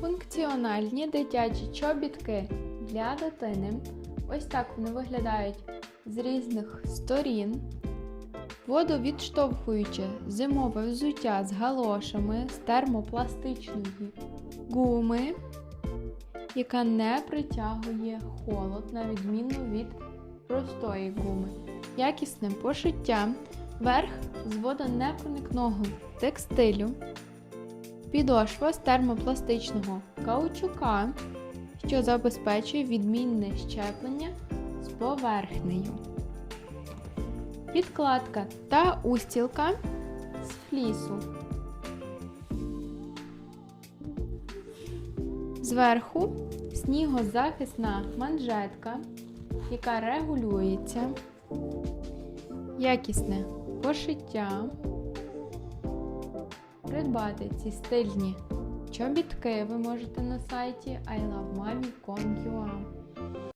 Функціональні дитячі чобітки для дитини. Ось так вони виглядають з різних сторін. Водовідштовхуюче зимове взуття з галошами з термопластичної гуми, яка не притягує холод, на відміну від простої гуми. Якісне пошиття, верх з водонепроникного текстилю, підошва з термопластичного каучука, що забезпечує відмінне щеплення з поверхнею. Підкладка та устілка з флісу. Зверху снігозахисна манжетка, яка регулюється, якісне пошиття придбати ці стильні чобітки ви можете на сайті ilovemami.com.ua